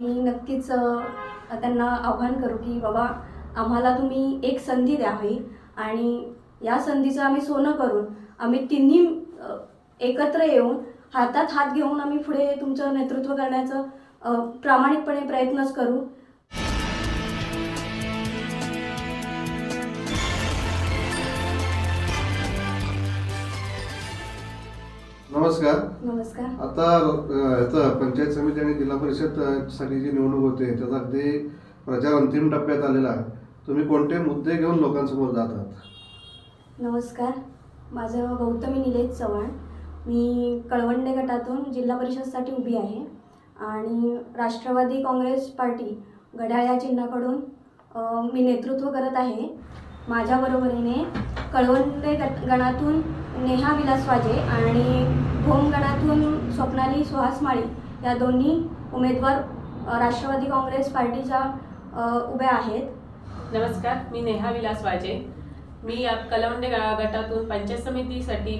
मी नक्कीच त्यांना आव्हान करू की बाबा आम्हाला तुम्ही एक संधी द्यावी आणि या संधीचं आम्ही सोनं करून आम्ही तिन्ही एकत्र येऊन हातात हात घेऊन आम्ही पुढे तुमचं नेतृत्व करण्याचं प्रामाणिकपणे प्रयत्नच करू. नमस्कार. नमस्कार. आता याचा पंचायत समिती आणि जिल्हा परिषदसाठी जी निवडणूक होते त्याचा अगदी प्रचार अंतिम टप्प्यात आलेला आहे. तुम्ही कोणते मुद्दे घेऊन लोकांसमोर जात आहात? नमस्कार. माझं गौतमी निलेश चव्हाण. मी कळवंडे गटातून जिल्हा परिषदसाठी उभी आहे. आणि राष्ट्रवादी काँग्रेस पार्टी घड्याळ या चिन्हाकडून मी नेतृत्व करत आहे. माझ्याबरोबरीने कळवंडे गट गणातून नेहा विलास वाजे आणि भोम गणातून स्वप्नाली सुहास माळी या दोन्ही उमेदवार राष्ट्रवादी काँग्रेस पार्टीच्या उभ्या आहेत. नमस्कार मी नेहा विलास वाजे मी या कलवंडे गा- गटातून पंचायत समितीसाठी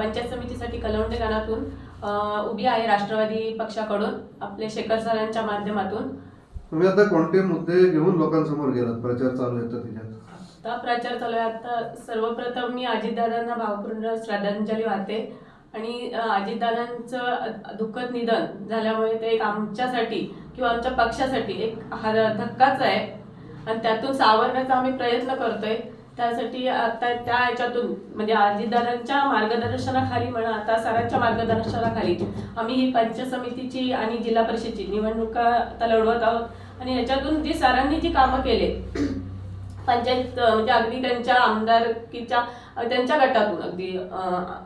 पंचायत समितीसाठी कलवंडे गणातून उभी आहे राष्ट्रवादी पक्षाकडून आपले शेखर सरांच्या माध्यमातून. तुम्ही आता कोणते मुद्दे घेऊन लोकांसमोर गेलात? प्रचार चालू आहे तर त्याच्यात आता प्रचार चालू आहे. आता सर्वप्रथम मी अजितदादांना भावपूर्ण श्रद्धांजली वाहते. आणि अजितदादांचं दुःखद निधन झाल्यामुळे ते एक आमच्यासाठी किंवा आमच्या पक्षासाठी एक हा धक्काच आहे. आणि त्यातून सावरण्याचा आम्ही प्रयत्न करतोय. त्यासाठी आता त्या ह्याच्यातून म्हणजे अजितदादांच्या मार्गदर्शनाखाली म्हणा आता सरांच्या मार्गदर्शनाखाली आम्ही ही पंच समितीची आणि जिल्हा परिषदेची निवडणुका आता लढवत आहोत. आणि ह्याच्यातून जी सरांनी जी कामं केले पंचायत म्हणजे अगदी त्यांच्या आमदारकीच्या त्यांच्या गटातून अगदी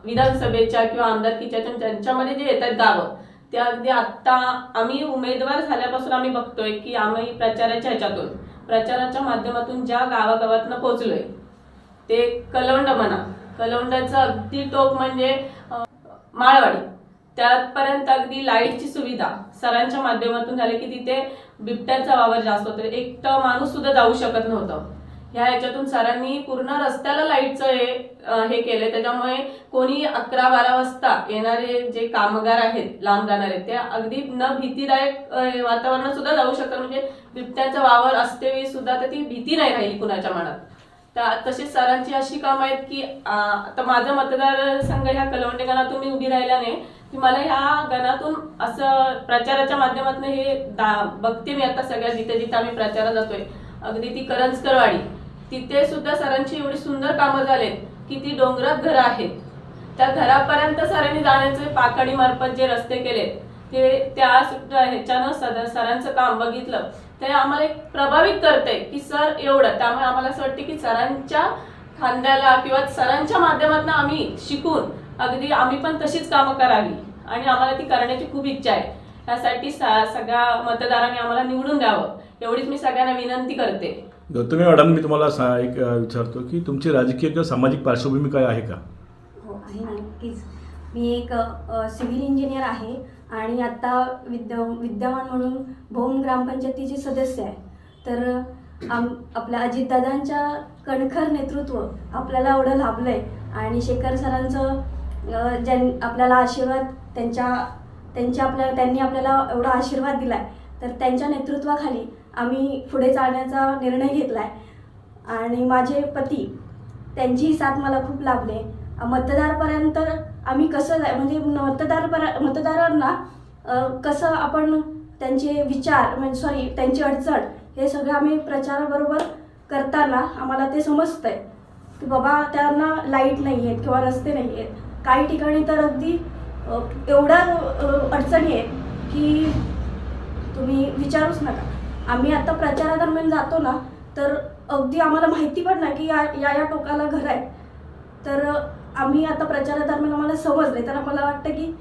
विधानसभेच्या किंवा आमदारकीच्या त्यांच्यामध्ये जे येतात गावं ते अगदी आत्ता आम्ही उमेदवार झाल्यापासून आम्ही बघतोय की आम्ही प्रचाराच्या ह्याच्यातून प्रचाराच्या माध्यमातून ज्या गावागावातनं पोचलोय ते कलवंड म्हणा कलवंडाचं अगदी टोप म्हणजे माळवाडी. त्यापर्यंत अगदी लाईटची सुविधा सरांच्या माध्यमातून झाली की तिथे बिबट्याचा वावर जास्त होतो. एकटं माणूस सुद्धा जाऊ शकत नव्हतं. ह्या याच्यातून सरांनी पूर्ण रस्त्याला लाईटचं हे हे केलंय. त्याच्यामुळे कोणी अकरा बारा वाजता येणारे जे कामगार आहेत लांब जाणारे ते अगदी न भीतीदायक वातावरणात सुद्धा जाऊ शकतात. म्हणजे बिबट्याचा वावर असते सुद्धा तर ती भीती नाही राहिली कुणाच्या मनात. तर तसेच सरांची अशी कामं आहेत की आता माझा मतदारसंघ ह्या कलवंडे गणातून मी उभी राहिल्याने की मला ह्या गणातून असं प्रचाराच्या माध्यमातून हे दा- बघते मी आता सगळ्या जिथे जिथे आम्ही प्रचारात जातोय. अगदी ती करंजकरवाडी. तिथे सुद्धा सरांची एवढी सुंदर कामं झालेत की ती डोंगरात घरं आहेत. त्या घरापर्यंत सरांनी जाण्याचे पाकडी मार्फत जे रस्ते केले ते त्या सुद्धा ह्याच्यानं सद सरांचं काम बघितलं. ते आम्हाला एक प्रभावित करते की सर एवढं. त्यामुळे आम्हाला असं वाटतं की सरांच्या खांद्याला किंवा सरांच्या माध्यमातून आम्ही शिकून अगदी आम्ही पण तशीच कामं करावी आणि आम्हाला ती करण्याची खूप इच्छा आहे. त्यासाठी सा- सगळ्या मतदारांनी आम्हाला निवडून द्यावं. एवढीच मी सगळ्यांना विनंती करते. गौतमी मॅडम मी तुम्हाला सा एक विचारतो की तुमची राजकीय किंवा सामाजिक पार्श्वभूमी काय आहे का? हो आहे ना नक्कीच. मी एक सिव्हिल इंजिनियर आहे आणि आत्ता विद्या विद्यमान म्हणून भोम ग्रामपंचायतीची सदस्य आहे. तर आम आपल्या अजितदादांच्या कणखर नेतृत्व आपल्याला एवढं लाभलं आहे आणि शेखर सरांचं ज्यां आपल्याला आशीर्वाद त्यांच्या त्यांच्या आपल्या त्यांनी आपल्याला एवढा आशीर्वाद दिला आहे तर त्यांच्या नेतृत्वाखाली आम्ही पुढे चालण्याचा निर्णय घेतला आहे आणि माझे पती त्यांचीही साथ मला खूप लाभले. मतदारपर्यंत आम्ही कसं जाय म्हणजे मतदारपर मतदारांना कसं आपण त्यांचे विचार म्हणजे सॉरी त्यांची अडचण हे सगळं आम्ही प्रचाराबरोबर करताना आम्हाला ते समजतं आहे की बाबा त्यांना लाइट नाही आहेत किंवा रस्ते नाही आहेत काही ठिकाणी तर अगदी एवढ्या अडचणी आहेत की तुम्ही विचारूच नका. आम्ही आता प्रचारादरम्यान जातो ना तर अगदी आम्हाला माहिती पण नाही की या या या टोकाला घर आहे. तर आम्ही आता प्रचारादरम्यान आम्हाला समजले तर आम्हाला वाटतं की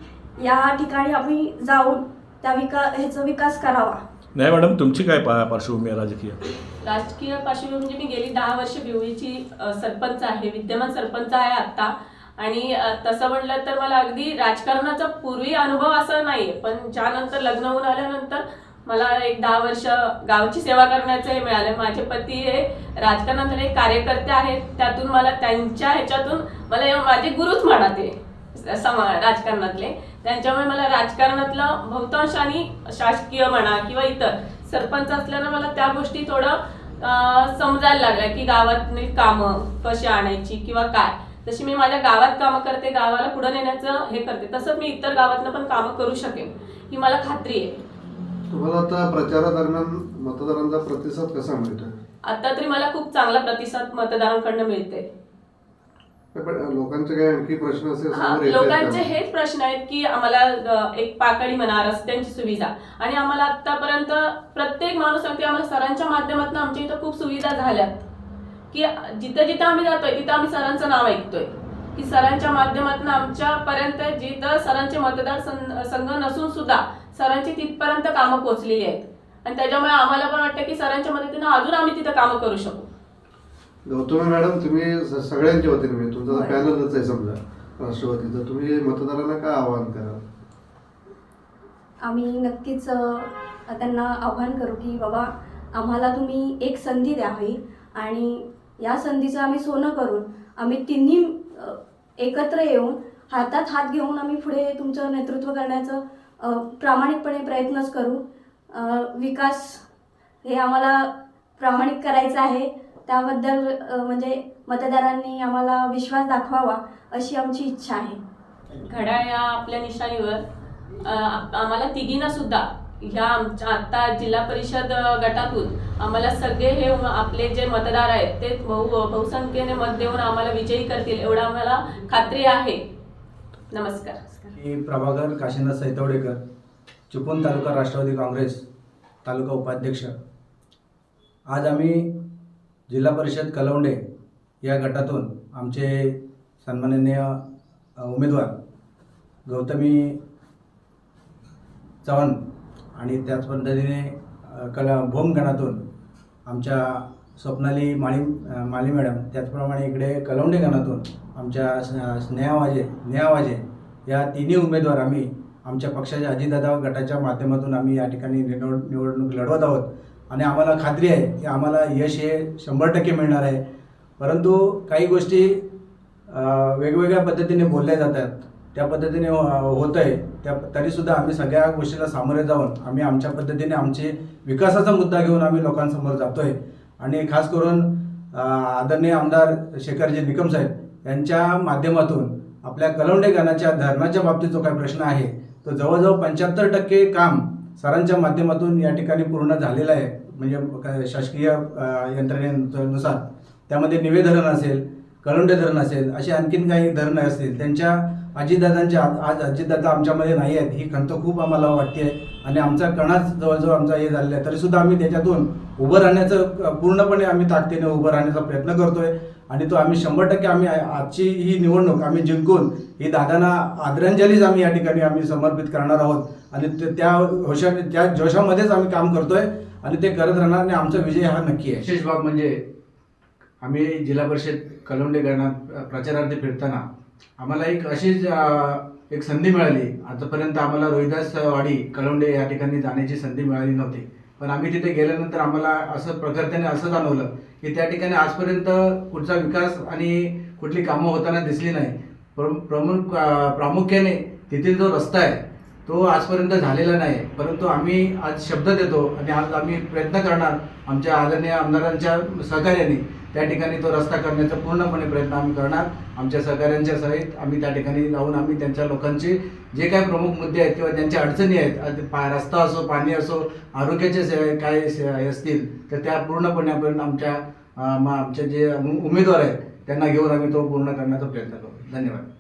या ठिकाणी आम्ही जाऊन त्या विका ह्याचा विकास करावा. नाही मॅडम तुमची काय पा पार्श्वभूमी आहे राजकीय? राजकीय पार्श्वभूमी म्हणजे मी गेली दहा वर्ष बिवळीची सरपंच आहे विद्यमान सरपंच आहे आता. आणि तसं म्हटलं तर मला अगदी राजकारणाचा पूर्वी अनुभव असं नाहीये पण ज्यानंतर लग्न होऊन आल्यानंतर मला एक दहा वर्ष गावची सेवा करण्याचं हे मिळालं. माझे पती हे राजकारणातले कार्यकर्ते आहेत. त्यातून मला त्यांच्या ह्याच्यातून मला माझे गुरुच म्हणा ते समा राजकारणातले. त्यांच्यामुळे मला राजकारणातलं बहुतांश आणि शासकीय म्हणा किंवा इतर सरपंच असल्यानं मला त्या गोष्टी थोडं समजायला लागल्या की गावातली कामं कशी आणायची किंवा काय. जशी मी माझ्या गावात कामं करते गावाला पुढं नेण्याचं हे करते. तसंच मी इतर गावातनं पण कामं करू शकेन ही मला खात्री आहे. तुम्हाला आता प्रचारादरम्यान मतदारांचा प्रतिसाद कसा मिळतोय? आता तरी मला खूप चांगला प्रतिसाद मतदारांकडनं मिळते पण लोकांचे काही आणखी प्रश्न असेल हा, समोर येत आहेत लोकांचे? हेच प्रश्न आहेत की आम्हाला अ, एक पाकळी म्हणा रस्त्यांची सुविधा. आणि आम्हाला आतापर्यंत प्रत्येक माणूस सांगते आम्हाला सरांच्या माध्यमातून आमच्या इथं खूप सुविधा झाल्यात. की जिथं जिथं आम्ही जातोय तिथं आम्ही सरांचं नाव ऐकतोय. की सरांच्या माध्यमातून आमच्यापर्यंत जिथं सरांचे मतदार सं- संघ नसून सुद्धा सरांची तिथपर्यंत कामं पोहोचलेली आहेत. आणि त्याच्यामुळे आम्हाला पण वाटतं की सरांच्या मदतीनं अजून आम्ही तिथं कामं करू शकू. गौतमी मॅडम तुम्ही स- सगळ्यांच्या वतीने म्हणजे तुमचा. पॅनलच आहे समजा राष्ट्रवादीचं तुम्ही मतदारांना काय आवाहन कराल? आम्ही नक्कीच अ, त्यांना आव्हान करू की बाबा आम्हाला तुम्ही एक संधी द्यावी आणि या संधीचं आम्ही सोनं करून आम्ही तिन्ही अ, एकत्र येऊन हातात हात घेऊन आम्ही पुढे तुमचं नेतृत्व करण्याचं प्रामाणिकपणे प्रयत्नच करू. विकास हे आम्हाला प्रामाणिक करायचं आहे. त्याबद्दल म्हणजे मतदारांनी आम्हाला विश्वास दाखवावा अशी आमची इच्छा आहे. घड्याळ या आपल्या निशाणीवर आम्हाला तिघींना सुद्धा ह्या आमच्या आत्ता जिल्हा परिषद गटातून आम्हाला सगळे हे आपले जे मतदार आहेत ते बहु बहुसंख्येने मत देऊन आम्हाला विजयी करतील एवढं आम्हाला खात्री आहे. नमस्कार. मी प्रभाकर काशीनाथ सैतवडेकर चिपळूण तालुका राष्ट्रवादी काँग्रेस तालुका उपाध्यक्ष. आज आम्ही जिल्हा परिषद कलवंडे या गटातून आमचे सन्माननीय उमेदवार गौतमी चव्हाण आणि त्याच पद्धतीने कला भोम गणातून आमच्या स्वप्नाली माळी माळी मॅडम त्याचप्रमाणे इकडे कलवंडे गणातून आमच्या स- स्नेहा वाजे नेहा वाजे या तिन्ही उमेदवार आम्ही आमच्या पक्षाच्या अजितदादा गटाच्या माध्यमातून आम्ही या ठिकाणी निवड निवडणूक लढवत आहोत. आणि आम्हाला खात्री आहे की आम्हाला यश हे शंभर टक्के मिळणार आहे. परंतु काही गोष्टी वेगवेगळ्या पद्धतीने बोलल्या जातात. त्या पद्धतीने होत आहे त्या तरीसुद्धा आम्ही सगळ्या गोष्टीला सामोरे जाऊन आम्ही आमच्या पद्धतीने आमचे विकासाचा मुद्दा घेऊन आम्ही लोकांसमोर जातो आहे आणि खास करून आदरणीय आमदार शेखरजी निकम साहेब यांच्या माध्यमातून आपल्या कलवंडे गानाच्या धरणाच्या बाबतीत जो काही प्रश्न आहे तो जवळजवळ पंच्याहत्तर टक्के काम सरांच्या माध्यमातून या ठिकाणी पूर्ण झालेलं आहे. म्हणजे काय शासकीय यंत्रणेनुसार. त्यामध्ये निवे धरण असेल कळंडे धरण असेल अशी आणखीन काही धरणं असतील त्यांच्या अजितदादांच्या आज अजितदादा आमच्यामध्ये नाही आहेत ही खंत खूप आम्हाला वाटते. आणि आमचा कणाच जवळजवळ आमचा हे झालेला आहे. तरीसुद्धा आम्ही त्याच्यातून उभं राहण्याचं पूर्णपणे आम्ही ताकदीने उभं राहण्याचा प्रयत्न करतोय. आणि तो आम्ही शंभर टक्के आम्ही आजची ही निवडणूक आम्ही जिंकून ही दादांना आदरांजलीच आम्ही या ठिकाणी आम्ही समर्पित करणार आहोत. आणि ते- त्या होशा त्या जोशामध्येच आम्ही काम करतोय आणि ते करत राहणार आणि आमचा विजय हा नक्की आहे. विशेष बाब म्हणजे आम्ही जिल्हा परिषद कलवंडे गणात प्रचारार्थी फिरताना आम्हाला एक अशीच एक संधी मिळाली. आतापर्यंत आम्हाला रोहिदास वाडी कलोंडे या ठिकाणी जाण्याची संधी मिळाली नव्हती. पण आम्ही तिथे गेल्यानंतर आम्हाला असं प्रखरतेने असं जाणवलं की त्या ठिकाणी आजपर्यंत कुठचा विकास आणि कुठली कामं होताना दिसली नाही. प्र- प्रमुख प्रामुख्याने तेथील जो रस्ता आहे तो आजपर्यंत झालेला नाही. परंतु आम्ही आज शब्द देतो आणि आज आम्ही प्रयत्न करणार आमच्या आदरणीय आमदारांच्या सहकार्याने त्या ठिकाणी तो रस्ता करण्याचा पूर्णपणे प्रयत्न आम्ही करणार. आमच्या सहकाऱ्यांच्या सहित आम्ही त्या ठिकाणी जाऊन आम्ही त्यांच्या लोकांचे जे काही प्रमुख मुद्दे आहेत किंवा त्यांच्या अडचणी आहेत पा रस्ता असो पाणी असो आरोग्याचे से काय असतील तर त्या पूर्णपणे आपण आमच्या आमचे जे उमेदवार आहेत त्यांना घेऊन आम्ही तो पूर्ण करण्याचा प्रयत्न करू. धन्यवाद.